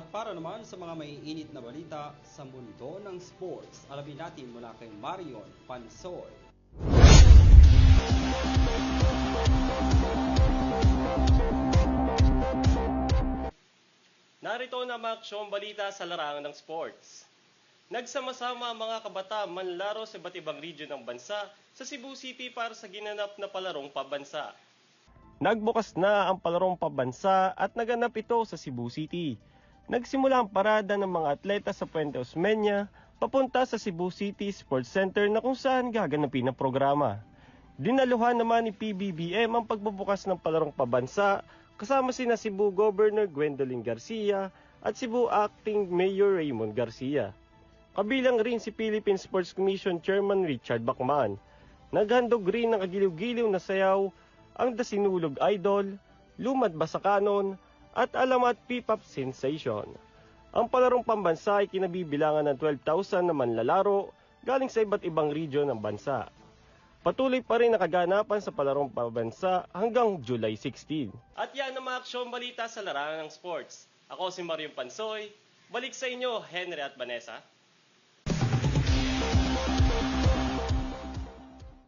At para naman sa mga maiinit na balita sa mundo ng sports, alamin natin mula kay Marion Pansoy. Narito na mga aksyong balita sa larangan ng sports. Nagsama-sama ang mga kabata manlaro sa iba't ibang region ng bansa sa Cebu City para sa ginanap na palarong pabansa. Nagbukas na ang palarong pabansa at naganap ito sa Cebu City. Nagsimula ang parada ng mga atleta sa Puente Osmeña papunta sa Cebu City Sports Center na kung saan gaganapin ang programa. Dinaluhan naman ni PBBM ang pagbubukas ng palarong pabansa kasama sina Cebu Governor Gwendolyn Garcia at Cebu Acting Mayor Raymond Garcia. Kabilang rin si Philippine Sports Commission Chairman Richard Bacman. Naghandog rin ng agiliw-giliw na sayaw ang Dasinulog Idol, Lumad Basakanon at Alamat P-Pop Sensation. Ang palarong pambansa ay kinabibilangan ng 12,000 na manlalaro galing sa iba't ibang region ng bansa. Patuloy pa rin nakaganapan sa palarong pambansa hanggang July 16. At yan ang mga aksyong balita sa larangan ng sports. Ako si Marion Pansoy. Balik sa inyo, Henry at Vanessa.